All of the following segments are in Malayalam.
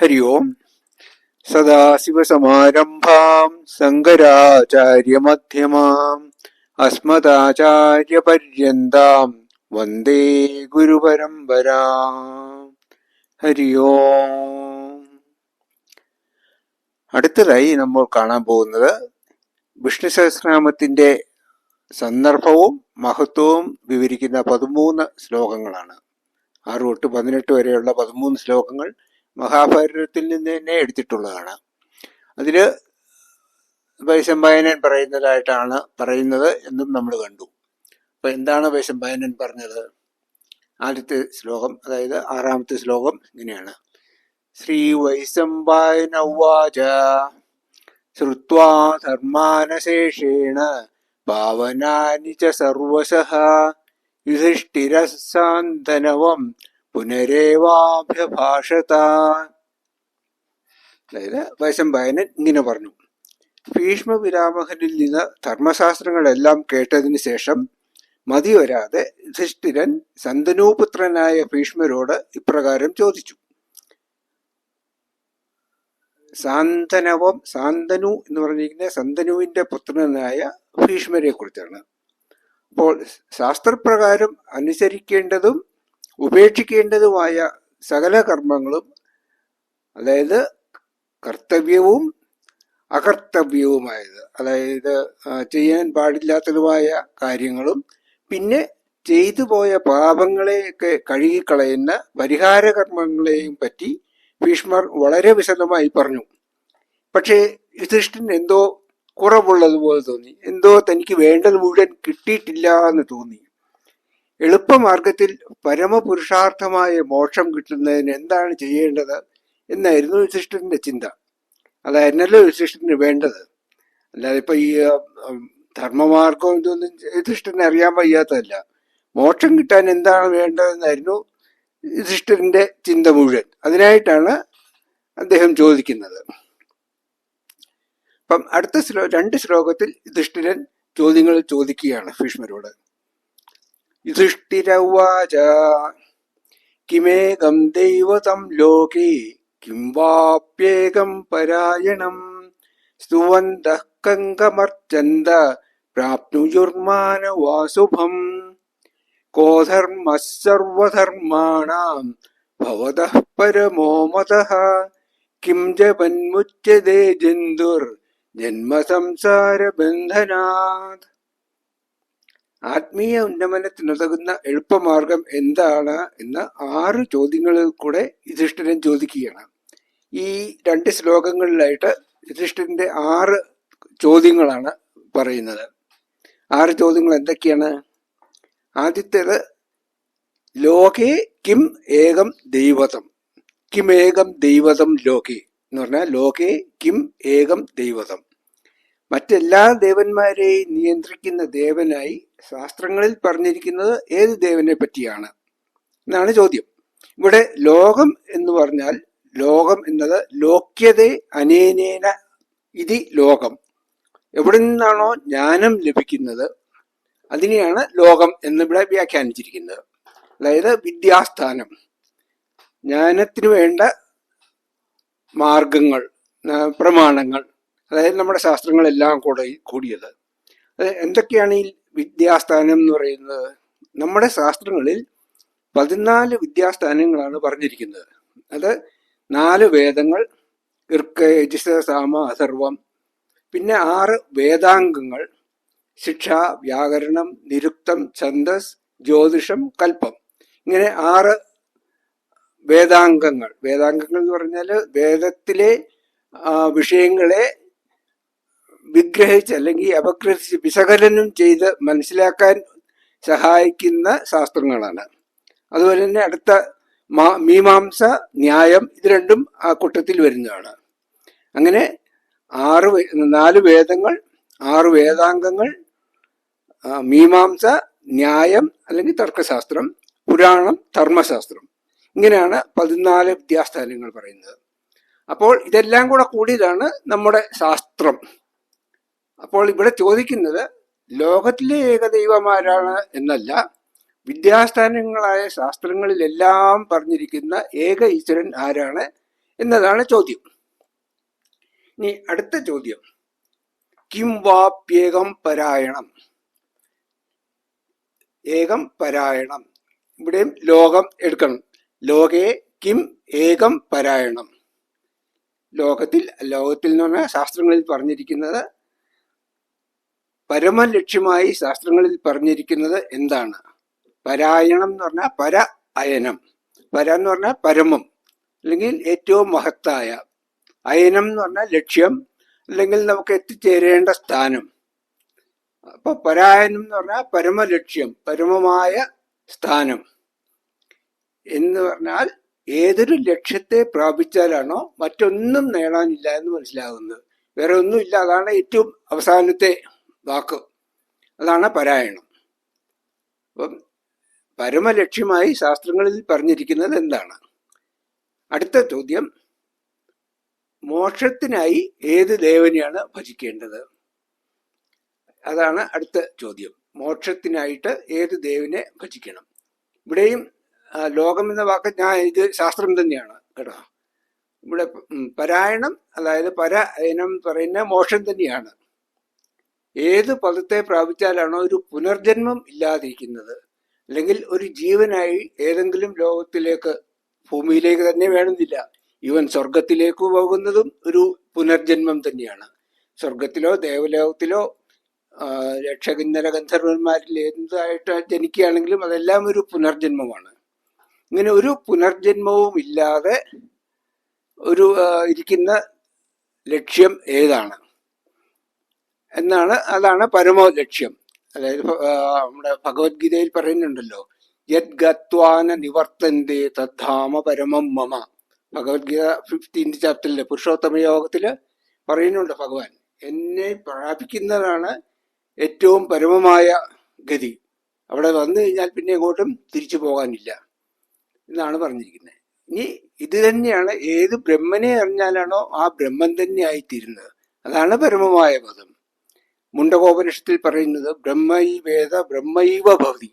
ഹരി ഓം സദാശിവസമാരംഭാം ശങ്കരാചാര്യമധ്യമാം അസ്മദാചാര്യപര്യന്താം വന്ദേ ഗുരുപരമ്പരാം ഹരി ഓം അടുത്തതായി നമ്മൾ കാണാൻ പോകുന്നത് വിഷ്ണു സഹസ്രനാമത്തിന്റെ സന്ദർഭവും മഹത്വവും വിവരിക്കുന്ന പതിമൂന്ന് ശ്ലോകങ്ങളാണ്. ആറ് തൊട്ട് പതിനെട്ട് വരെയുള്ള പതിമൂന്ന് ശ്ലോകങ്ങൾ മഹാഭാരതത്തിൽ നിന്ന് തന്നെ എടുത്തിട്ടുള്ളതാണ്. അതിൽ വൈശമ്പായനൻ പറയുന്നതായിട്ടാണ് പറയുന്നത് എന്നും നമ്മൾ കണ്ടു. അപ്പൊ എന്താണ് വൈശമ്പായനൻ പറഞ്ഞത്? ആദ്യത്തെ ശ്ലോകം അതായത് ആറാമത്തെ ശ്ലോകം ഇങ്ങനെയാണ്. ശ്രീ വൈശമ്പായന ഉവാച ശ്രുത്വാ ധർമാനശേഷേണ പാവനാനി ച സർവശഃ യുധിഷ്ഠിരസാന്തനവം പുനരേവാഭ്യഭാഷത അതായത് വൈശമ്പായനൻ ഇങ്ങനെ പറഞ്ഞു. ഭീഷ്മ പിതാമഹനിൽ നിന്ന് ധർമ്മശാസ്ത്രങ്ങളെല്ലാം കേട്ടതിന് ശേഷം മതി വരാതെ ധിഷ്ഠിരൻ സന്തനൂപുത്രനായ ഭീഷ്മരോട് ഇപ്രകാരം ചോദിച്ചു. സാന്തനവം സാന്തനു എന്ന് പറഞ്ഞിരിക്കുന്ന സന്തനുവിന്റെ പുത്രനായ ഭീഷ്മരെ കുറിച്ചാണ് അപ്പോൾ ശാസ്ത്രപ്രകാരം അനുസരിക്കേണ്ടതും ഉപേക്ഷിക്കേണ്ടതുമായ സകല കർമ്മങ്ങളും അതായത് കർത്തവ്യവും അകർത്തവ്യവുമായത്. അതായത് ചെയ്യാൻ പാടില്ലാത്തതുമായ കാര്യങ്ങളും പിന്നെ ചെയ്തു പോയ പാപങ്ങളെയൊക്കെ കഴുകിക്കളയുന്ന പരിഹാര കർമ്മങ്ങളെയും പറ്റി ഭീഷ്മർ വളരെ വിശദമായി പറഞ്ഞു. പക്ഷേ യുധിഷ്ഠിൻ എന്തോ കുറവുള്ളതുപോലെ തോന്നി. എന്തോ തനിക്ക് വേണ്ടത് മുഴുവൻ കിട്ടിയിട്ടില്ല എന്ന് തോന്നി. എളുപ്പമാർഗത്തിൽ പരമപുരുഷാർത്ഥമായ മോക്ഷം കിട്ടുന്നതിന് എന്താണ് ചെയ്യേണ്ടത് എന്നായിരുന്നു യുധിഷ്ഠിരന്റെ ചിന്ത. അതായിരുന്നല്ലോ യുധിഷ്ഠിരന് വേണ്ടത്. അല്ലാതെ ഇപ്പൊ ഈ ധർമ്മമാർഗം ഇതൊന്നും യുധിഷ്ഠിരന് അറിയാൻ വയ്യാത്തതല്ല. മോക്ഷം കിട്ടാൻ എന്താണ് വേണ്ടതെന്നായിരുന്നു യുധിഷ്ഠിരന്റെ ചിന്ത മുഴുവൻ. അതിനായിട്ടാണ് അദ്ദേഹം ചോദിക്കുന്നത്. അപ്പം അടുത്ത ശ്ലോ രണ്ട് ശ്ലോകത്തിൽ യുധിഷ്ഠിരൻ ചോദ്യങ്ങൾ ചോദിക്കുകയാണ് ഭീഷ്മരോട്. ദൈവതം ലോകേ കിം വാപ്യേകം പരായണം. സ്തുവന്തഃ കങ്കമർച്ചന്ത പ്രാപ്നുയുർമാനവാസുഭം കോ ധർമ്മ സർവധർമാണാം ഭവതഃ പരമോ മതഃ. കിം ജപന്മുച്യതേ ജന്തുർ ജന്മസംസാര ബന്ധനാത് ആത്മീയ ഉന്നമനത്തിനുതകുന്ന എളുപ്പമാർഗം എന്താണ് എന്ന ആറ് ചോദ്യങ്ങളിൽ കൂടെ യുധിഷ്ഠിരൻ ചോദിക്കുകയാണ്. ഈ രണ്ട് ശ്ലോകങ്ങളിലായിട്ട് യുധിഷ്ഠിരന്റെ ആറ് ചോദ്യങ്ങളാണ് പറയുന്നത്. ആറ് ചോദ്യങ്ങൾ എന്തൊക്കെയാണ്? ആദ്യത്തേത് ലോകേ കിം ഏകം ദൈവതം? കിം ഏകം ദൈവതം ലോകേ എന്ന് പറഞ്ഞാൽ ലോകേ കിം ഏകം ദൈവതം. മറ്റെല്ലാ ദേവന്മാരെയും നിയന്ത്രിക്കുന്ന ദേവനായി ശാസ്ത്രങ്ങളിൽ പറഞ്ഞിരിക്കുന്നത് ഏത് ദേവനെ പറ്റിയാണ്? എന്നാണ് ചോദ്യം. ഇവിടെ ലോകം എന്ന് പറഞ്ഞാൽ ലോകം എന്നത് ലോക്യതേ അനേനേന ഇതി ലോകം. എവിടെ നിന്നാണോ ജ്ഞാനം ലഭിക്കുന്നത് അതിനെയാണ് ലോകം എന്നിവിടെ വ്യാഖ്യാനിച്ചിരിക്കുന്നത്. അതായത് വിദ്യാസ്ഥാനം. ജ്ഞാനത്തിന് വേണ്ട മാർഗങ്ങൾ പ്രമാണങ്ങൾ. അതായത് നമ്മുടെ ശാസ്ത്രങ്ങളെല്ലാം കൂടെ കൂടിയത്. എന്തൊക്കെയാണ് ഈ വിദ്യാസ്ഥാനം എന്ന് പറയുന്നത്? നമ്മുടെ ശാസ്ത്രങ്ങളിൽ പതിനാല് വിദ്യാസ്ഥാനങ്ങളാണ് പറഞ്ഞിരിക്കുന്നത്. അത് നാല് വേദങ്ങൾ ഇർക്ക് യജിസ സാമ അഥർവം. പിന്നെ ആറ് വേദാംഗങ്ങൾ ശിക്ഷ വ്യാകരണം നിരുക്തം ഛന്ദസ് ജ്യോതിഷം കൽപ്പം. ഇങ്ങനെ ആറ് വേദാംഗങ്ങൾ. വേദാംഗങ്ങൾ എന്ന് പറഞ്ഞാൽ വേദത്തിലെ വിഷയങ്ങളെ വിഗ്രഹിച്ച് അല്ലെങ്കിൽ അപഗ്രഹിച്ച് വിശകലനം ചെയ്ത് മനസ്സിലാക്കാൻ സഹായിക്കുന്ന ശാസ്ത്രങ്ങളാണ്. അതുപോലെ തന്നെ അടുത്ത മീമാംസ ന്യായം ഇത് രണ്ടും ആ കൂട്ടത്തിൽ വരുന്നതാണ്. അങ്ങനെ ആറ് നാല് വേദങ്ങൾ ആറ് വേദാംഗങ്ങൾ മീമാംസ ന്യായം അല്ലെങ്കിൽ തർക്കശാസ്ത്രം പുരാണം ധർമ്മശാസ്ത്രം. ഇങ്ങനെയാണ് പതിനാല് വിദ്യാസ്ഥാനങ്ങൾ പറയുന്നത്. അപ്പോൾ ഇതെല്ലാം കൂടെ കൂടിയതാണ് നമ്മുടെ ശാസ്ത്രം. അപ്പോൾ ഇവിടെ ചോദിക്കുന്നത് ലോകത്തിലെ ഏകദൈവമാരാണ് എന്നല്ല വിദ്യാസ്ഥാനങ്ങളായ ശാസ്ത്രങ്ങളിലെല്ലാം പറഞ്ഞിരിക്കുന്ന ഏക ഈശ്വരൻ ആരാണ് എന്നതാണ് ചോദ്യം. ഇനി അടുത്ത ചോദ്യം. കിം വാപ്യേകം പരായണം. ഏകം പരായണം. ഇവിടെയും ലോകം എടുക്കണം. ലോകേ കിം ഏകം പരായണം. ലോകത്തിൽ ലോകത്തിൽ എന്ന് പറഞ്ഞാൽ ശാസ്ത്രങ്ങളിൽ പറഞ്ഞിരിക്കുന്നത് പരമലക്ഷ്യമായി ശാസ്ത്രങ്ങളിൽ പറഞ്ഞിരിക്കുന്നത് എന്താണ്? പരായണം എന്ന് പറഞ്ഞാൽ പര അയനം പര എന്ന് പറഞ്ഞാൽ പരമം അല്ലെങ്കിൽ ഏറ്റവും മഹത്തായ. അയനം എന്ന് പറഞ്ഞാൽ ലക്ഷ്യം അല്ലെങ്കിൽ നമുക്ക് എത്തിച്ചേരേണ്ട സ്ഥാനം. അപ്പൊ പരായനം എന്ന് പറഞ്ഞാൽ പരമലക്ഷ്യം പരമമായ സ്ഥാനം. എന്ന് പറഞ്ഞാൽ ഏതൊരു ലക്ഷ്യത്തെ പ്രാപിച്ചാലാണോ മറ്റൊന്നും നേടാനില്ല എന്ന് മനസ്സിലാകുന്നത്. വേറെ ഒന്നുമില്ല അതാണ് ഏറ്റവും അവസാനത്തെ വാക്ക്. അതാണ് പരായണം. അപ്പം പരമലക്ഷ്യമായി ശാസ്ത്രങ്ങളിൽ പറഞ്ഞിരിക്കുന്നത് എന്താണ്? അടുത്ത ചോദ്യം മോക്ഷത്തിനായി ഏത് ദേവനെയാണ് ഭജിക്കേണ്ടത്? അതാണ് അടുത്ത ചോദ്യം. മോക്ഷത്തിനായിട്ട് ഏത് ദേവിനെ ഭജിക്കണം? ഇവിടെയും ലോകം എന്ന വാക്ക് ഞാൻ ഇത് ശാസ്ത്രം തന്നെയാണ് കേട്ടോ. ഇവിടെ പരായണം അതായത് പരായനം പറയുന്ന മോക്ഷം തന്നെയാണ്. ഏത് പദത്തെ പ്രാപിച്ചാലാണോ ഒരു പുനർജന്മം ഇല്ലാതിരിക്കുന്നത്. അല്ലെങ്കിൽ ഒരു ജീവനായി ഏതെങ്കിലും ലോകത്തിലേക്ക് ഭൂമിയിലേക്ക് തന്നെ വേണമെന്നില്ല. ഇവൻ സ്വർഗത്തിലേക്ക് പോകുന്നതും ഒരു പുനർജന്മം തന്നെയാണ്. സ്വർഗത്തിലോ ദേവലോകത്തിലോ രക്ഷകിന്നര ഗന്ധർവന്മാരിൽ എന്തായിട്ട് ജനിക്കുകയാണെങ്കിലും അതെല്ലാം ഒരു പുനർജന്മമാണ്. ഇങ്ങനെ ഒരു പുനർജന്മവും ഇല്ലാതെ ഒരു ഇരിക്കുന്ന ലക്ഷ്യം ഏതാണ്? എന്നാണ് അതാണ് പരമോ ലക്ഷ്യം അതായത് നമ്മുടെ ഭഗവത്ഗീതയിൽ പറയുന്നുണ്ടല്ലോ യത് ഗത്വാന നിവർത്തന്റെ തദ്ധാമ പരമം മമ. ഭഗവത്ഗീത ഫിഫ്റ്റീൻത് ചാപ്റ്ററിലെ പുരുഷോത്തമ യോഗത്തിൽ പറയുന്നുണ്ട് ഭഗവാൻ. എന്നെ പ്രാപിക്കുന്നതാണ് ഏറ്റവും പരമമായ ഗതി. അവിടെ വന്നു കഴിഞ്ഞാൽ പിന്നെ എങ്ങോട്ടും തിരിച്ചു പോകാനില്ല. എന്നാണ് പറഞ്ഞിരിക്കുന്നത്. ഇനി ഇത് തന്നെയാണ് ഏത് ബ്രഹ്മനെ അറിഞ്ഞാലാണോ ആ ബ്രഹ്മൻ തന്നെ ആയിത്തീരുന്നത്. അതാണ് പരമമായ പദം. മുണ്ടകോപനിഷത്തിൽ പറയുന്നത് ബ്രഹ്മൈവേദ ബ്രഹ്മൈവ ഭവതി.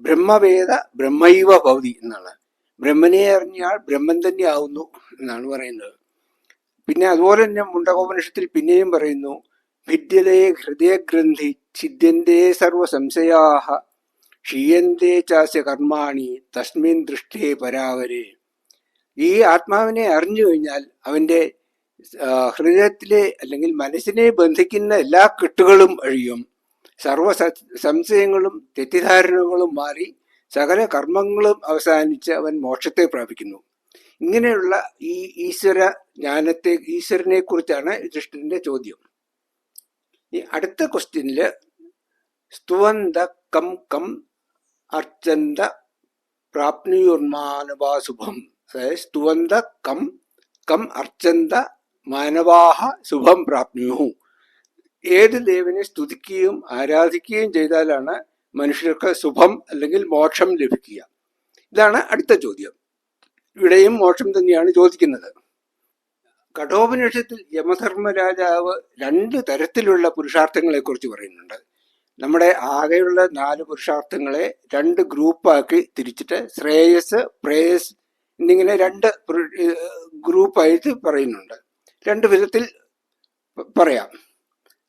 ബ്രഹ്മവേദ ബ്രഹ്മൈവ ഭവതി എന്നാണ്. ബ്രഹ്മനെ അറിഞ്ഞാൽ ബ്രഹ്മൻ തന്നെ ആവുന്നു എന്നാണ് പറയുന്നത്. പിന്നെ അതുപോലെ തന്നെ മുണ്ടകോപനിഷത്തിൽ പിന്നെയും പറയുന്നു ഭിദ്യതേ ഹൃദയഗ്രന്ഥി ഛിദ്യന്തേ സർവ സംശയാഹ ക്ഷീയന്തേ ചാസ്യ കർമാണി തസ്മിൻ ദൃഷ്ടേ പരാവരെ. ഈ ആത്മാവിനെ അറിഞ്ഞു കഴിഞ്ഞാൽ അവന്റെ ഹൃദയത്തിലെ അല്ലെങ്കിൽ മനസ്സിനെ ബന്ധിക്കുന്ന എല്ലാ കെട്ടുകളും അഴിയും. സർവ സംശയങ്ങളും തെറ്റിദ്ധാരണകളും മാറി സകല കർമ്മങ്ങളും അവസാനിച്ച് അവൻ മോക്ഷത്തെ പ്രാപിക്കുന്നു. ഇങ്ങനെയുള്ള ഈ ഈശ്വര ജ്ഞാനത്തെ ഈശ്വരനെ കുറിച്ചാണ് യുധിഷ്ഠിരന്റെ ചോദ്യം. ഈ അടുത്ത ക്വസ്റ്റ്യനിൽ സ്തുവന്ത കം കം അർച്ചന്ത പ്രാപ്നുയുർമാനവാസുഭം. അതായത് സ്തുവന്ത കം കം അർച്ചന്ത മാനവാഹ ശുഭം പ്രാപ്നുഹു. ഏത് ദേവനെ സ്തുതിക്കുകയും ആരാധിക്കുകയും ചെയ്താലാണ് മനുഷ്യർക്ക് ശുഭം അല്ലെങ്കിൽ മോക്ഷം ലഭിക്കുക. ഇതാണ് അടുത്ത ചോദ്യം. ഇവിടെയും മോക്ഷം തന്നെയാണ് ചോദിക്കുന്നത്. കഠോപനിഷത്തിൽ യമധർമ്മരാജാവ് രണ്ട് തരത്തിലുള്ള പുരുഷാർത്ഥങ്ങളെ കുറിച്ച് പറയുന്നുണ്ട്. നമ്മുടെ ആകെയുള്ള നാല് പുരുഷാർത്ഥങ്ങളെ രണ്ട് ഗ്രൂപ്പാക്കി തിരിച്ചിട്ട് ശ്രേയസ് പ്രേയസ് എന്നിങ്ങനെ രണ്ട് ഗ്രൂപ്പായിട്ട് പറയുന്നുണ്ട്. രണ്ട് വിധത്തിൽ പറയാം.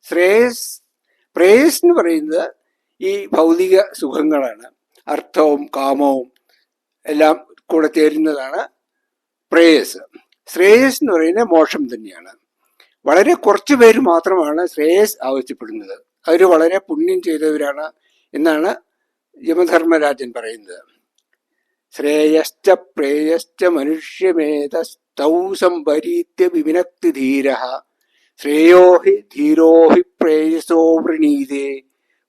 ശ്രേയസ് പ്രേയസ് എന്ന് പറയുന്നത് ഈ ഭൗതിക സുഖങ്ങളാണ്. അർത്ഥവും കാമവും എല്ലാം കൂടെ ചേരുന്നതാണ് പ്രേയസ്. ശ്രേയസ് എന്ന് പറയുന്നത് മോക്ഷം തന്നെയാണ്. വളരെ കുറച്ചു പേര് മാത്രമാണ് ശ്രേയസ് ആവശ്യപ്പെടുന്നത്. അവർ വളരെ പുണ്യം ചെയ്തവരാണ് എന്നാണ് യമധർമ്മരാജൻ പറയുന്നത്. ശ്രേയശ്ച പ്രേയശ്ച മനുഷ്യമേതസ്തൗ സംഭരീത്യ വിവിനക്തി ധീര. ശ്രേയോ ഹി ധീരോ ഹി പ്രേയസോ വൃണീതേ.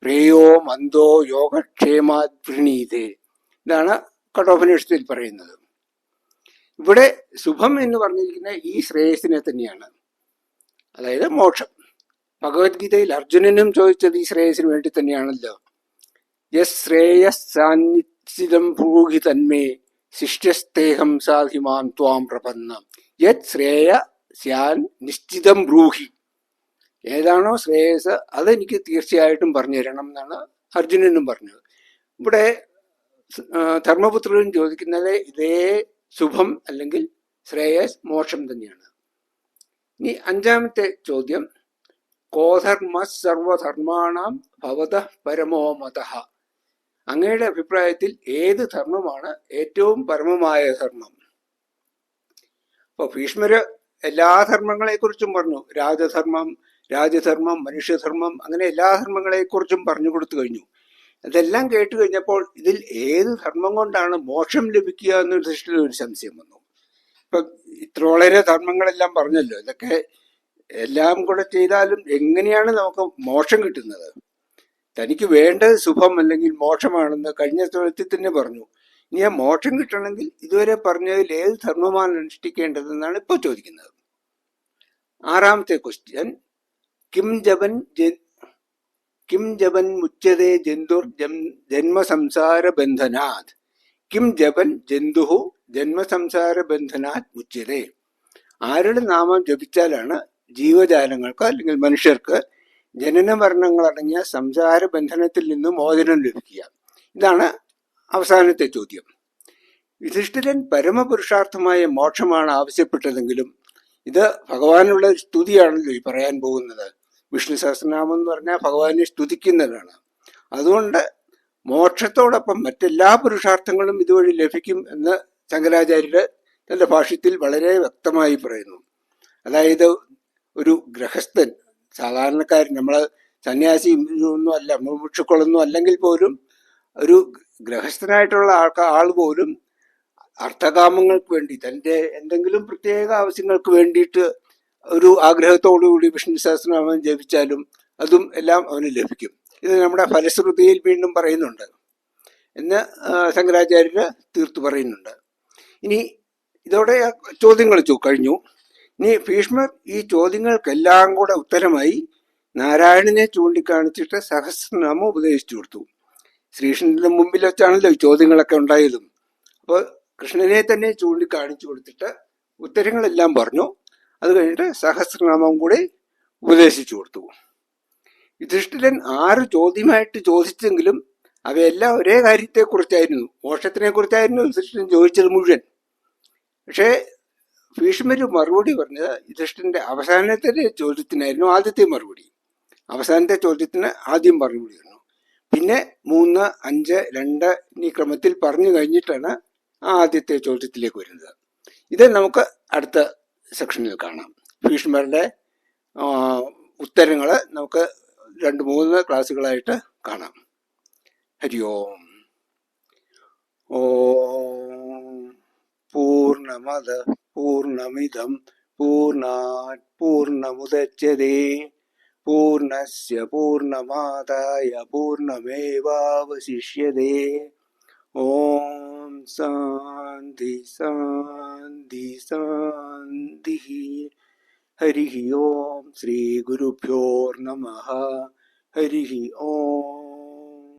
പ്രേയോ മന്ദോ യോഗക്ഷേമാത് വൃണീതേ ഇതാണ് അന്വേഷണത്തിൽ പറയുന്നത്. ഇവിടെ ശുഭം എന്ന് പറഞ്ഞിരിക്കുന്ന ഈ ശ്രേയസിനെ തന്നെയാണ്. അതായത് മോക്ഷം. ഭഗവത്ഗീതയിൽ അർജുനനും ചോദിച്ചത് ഈ ശ്രേയസിന് വേണ്ടി തന്നെയാണല്ലോ. യസ് സാന്നിധ്യം ഭൂഹി തന്മേ ശിഷ്യസ്തേഹം സാധിമാൻ ത്വാം പ്രപന്ന. യത് ശ്രേയ സ്യാൻ നിശ്ചിതം ബ്രൂഹി. ഏതാണോ ശ്രേയസ് അതെനിക്ക് തീർച്ചയായിട്ടും പറഞ്ഞു തരണം എന്നാണ് അർജുനനും പറഞ്ഞത്. ഇവിടെ ധർമ്മപുത്രനും ചോദിക്കുന്നത് ഇതേ ശുഭം അല്ലെങ്കിൽ ശ്രേയസ് മോക്ഷം തന്നെയാണ്. ഇനി അഞ്ചാമത്തെ ചോദ്യം. കോധർമ്മ സർവധർമാണാം ഭവത പരമോ മത. അങ്ങയുടെ അഭിപ്രായത്തിൽ ഏത് ധർമ്മമാണ് ഏറ്റവും പരമമായ ധർമ്മം? അപ്പൊ ഭീഷ്മര് എല്ലാ ധർമ്മങ്ങളെ കുറിച്ചും പറഞ്ഞു. രാജധർമ്മം രാജധർമ്മം മനുഷ്യധർമ്മം അങ്ങനെ എല്ലാ ധർമ്മങ്ങളെ കുറിച്ചും പറഞ്ഞു കൊടുത്തു കഴിഞ്ഞു. അതെല്ലാം കേട്ട് കഴിഞ്ഞപ്പോൾ ഇതിൽ ഏത് ധർമ്മം കൊണ്ടാണ് മോക്ഷം ലഭിക്കുക എന്നൊരു ദൃഷ്ടിയിൽ ഒരു സംശയം വന്നു. ഇപ്പൊ ഇത്ര വളരെ ധർമ്മങ്ങളെല്ലാം പറഞ്ഞല്ലോ. ഇതൊക്കെ എല്ലാം കൂടെ ചെയ്താലും എങ്ങനെയാണ് നമുക്ക് മോക്ഷം കിട്ടുന്നത്? തനിക്ക് വേണ്ടത് സുഖം അല്ലെങ്കിൽ മോക്ഷമാണെന്ന് കഴിഞ്ഞ തൊഴത്തിൽ തന്നെ പറഞ്ഞു. ഇനി ആ മോക്ഷം കിട്ടണമെങ്കിൽ ഇതുവരെ പറഞ്ഞതിൽ ഏത് ധർമ്മമാണ് അനുഷ്ഠിക്കേണ്ടതെന്നാണ് ഇപ്പോൾ ചോദിക്കുന്നത്. ആറാമത്തെ ക്വസ്റ്റ്യൻ കിം ജപൻ കിം ജപൻ മുച്ചതേ ജന്തുർ ജന്മസംസാര ബന്ധനാത്. കിം ജപൻ ജന്തുഹു ജന്മസംസാര ബന്ധനാത് മുച്ചതേ. ആരുടെ നാമം ജപിച്ചാലാണ് ജീവജാലങ്ങൾക്ക് അല്ലെങ്കിൽ മനുഷ്യർക്ക് ജനന മരണങ്ങൾ അടങ്ങിയ സംസാര ബന്ധനത്തിൽ നിന്ന് മോചനം ലഭിക്കുക. ഇതാണ് അവസാനത്തെ ചോദ്യം. യുധിഷ്ഠിരൻ പരമപുരുഷാർത്ഥമായ മോക്ഷമാണ് ആവശ്യപ്പെട്ടതെങ്കിലും ഇത് ഭഗവാനുള്ള സ്തുതിയാണല്ലോ ഈ പറയാൻ പോകുന്നത്. വിഷ്ണു സഹസ്രനാമം എന്ന് പറഞ്ഞാൽ ഭഗവാനെ സ്തുതിക്കുന്നതാണ്. അതുകൊണ്ട് മോക്ഷത്തോടൊപ്പം മറ്റെല്ലാ പുരുഷാർത്ഥങ്ങളും ഇതുവഴി ലഭിക്കും എന്ന് ശങ്കരാചാര്യര് തന്റെ ഭാഷ്യത്തിൽ വളരെ വ്യക്തമായി പറയുന്നു. അതായത് ഒരു ഗൃഹസ്ഥൻ സാധാരണക്കാരൻ നമ്മൾ സന്യാസി ഒന്നും അല്ല മുമുക്ഷുക്കളൊന്നും അല്ലെങ്കിൽ പോലും ഒരു ഗൃഹസ്ഥനായിട്ടുള്ള ആൾക്കാർ ആൾ പോലും അർത്ഥകാമങ്ങൾക്ക് വേണ്ടി തന്റെ എന്തെങ്കിലും പ്രത്യേക ആവശ്യങ്ങൾക്ക് വേണ്ടിയിട്ട് ഒരു ആഗ്രഹത്തോടുകൂടി വിഷ്ണു സഹസ്രനാമം ജപിച്ചാലും അതും എല്ലാം അവന് ലഭിക്കും. ഇത് നമ്മുടെ ഫലശ്രുതിയിൽ വീണ്ടും പറയുന്നുണ്ട്. എന്ന് ശങ്കരാചാര്യർ തീർത്തു പറയുന്നുണ്ട്. ഇനി ഇതോടെ ചോദ്യങ്ങൾ കഴിഞ്ഞു. ഇനി ഭീഷ്മർ ഈ ചോദ്യങ്ങൾക്കെല്ലാം കൂടെ ഉത്തരമായി നാരായണനെ ചൂണ്ടിക്കാണിച്ചിട്ട് സഹസ്രനാമം ഉപദേശിച്ചു കൊടുത്തു. ശ്രീകൃഷ്ണന്റെ മുമ്പിൽ വെച്ചാണല്ലോ ചോദ്യങ്ങളൊക്കെ ഉണ്ടായതും. അപ്പോൾ കൃഷ്ണനെ തന്നെ ചൂണ്ടിക്കാണിച്ചു കൊടുത്തിട്ട് ഉത്തരങ്ങളെല്ലാം പറഞ്ഞു. അത് കഴിഞ്ഞിട്ട് സഹസ്രനാമം കൂടി ഉപദേശിച്ചു കൊടുത്തു. യുധിഷ്ഠിരൻ ആറ് ചോദ്യമായിട്ട് ചോദിച്ചെങ്കിലും അവയെല്ലാം ഒരേ കാര്യത്തെക്കുറിച്ചായിരുന്നു. മോക്ഷത്തിനെ കുറിച്ചായിരുന്നു യുധിഷ്ഠിരൻ ചോദിച്ചത് മുഴുവൻ. പക്ഷേ ഭീഷ്മര് മറുപടി പറഞ്ഞത് യുധിഷ്ഠിരന്റെ അവസാനത്തെ ചോദ്യത്തിനായിരുന്നു ആദ്യത്തെ മറുപടി. അവസാനത്തെ ചോദ്യത്തിന് ആദ്യം മറുപടി തന്നു പിന്നെ മൂന്ന് അഞ്ച് രണ്ട് എന്നീ ക്രമത്തിൽ പറഞ്ഞു കഴിഞ്ഞിട്ടാണ് ആ ആദ്യത്തെ ചോദ്യത്തിലേക്ക് വരുന്നത്. ഇത് നമുക്ക് അടുത്ത സെക്ഷനിൽ കാണാം. ഭീഷ്മരുടെ ഉത്തരങ്ങൾ നമുക്ക് രണ്ട് മൂന്ന് ക്ലാസ്സുകളായിട്ട് കാണാം. ഹരി ഓം. ഓ. പൂർണമത പൂർണമിതം പൂർണാത് പൂർണമുദച്യതേ പൂർണസ്യ പൂർണമാതായ പൂർണമേവാവശിഷ്യതേ ഓം ശാന്തി ശാന്തി ശാന്തി ഹരി ഓം ശ്രീ ഗുരുഭ്യോ നമ ഹരി ഓം